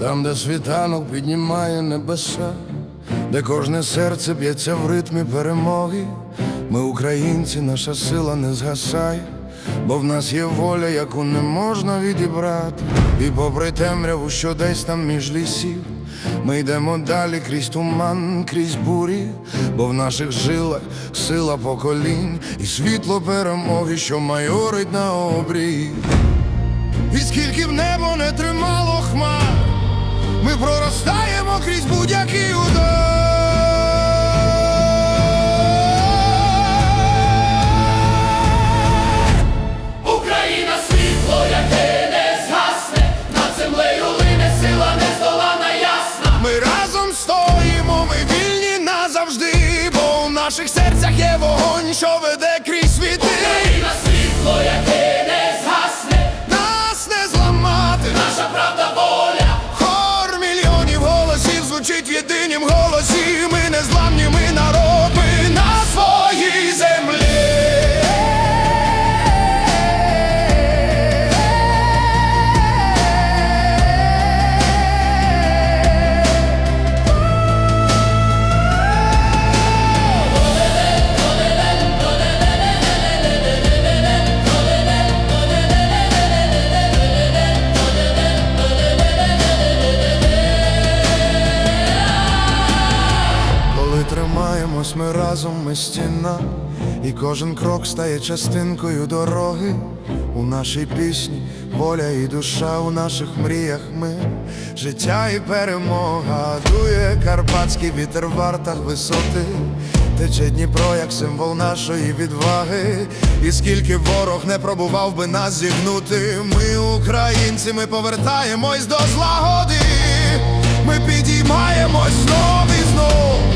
Там, де світанок піднімає небеса, де кожне серце б'ється в ритмі перемоги. Ми, українці, наша сила не згасає, бо в нас є воля, яку не можна відібрати, і попри темряву, що десь там між лісів ми йдемо далі крізь туман, крізь бурі, бо в наших жилах сила поколінь і світло перемоги, що майорить на обрії. І скільки б небо не тримало хмар, ми проростаємо крізь будь-який удар. Вогонь, що ми разом, ми стіна, і кожен крок стає частинкою дороги. У нашій пісні воля і душа, у наших мріях ми життя і перемога. Дує карпатський вітер в вартах висоти. Тече Дніпро, як символ нашої відваги, і скільки ворог не пробував би нас зігнути, ми, українці, ми повертаємось до злагоди, ми підіймаємось знов і знов,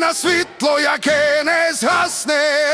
Україна світло, яке не згасне.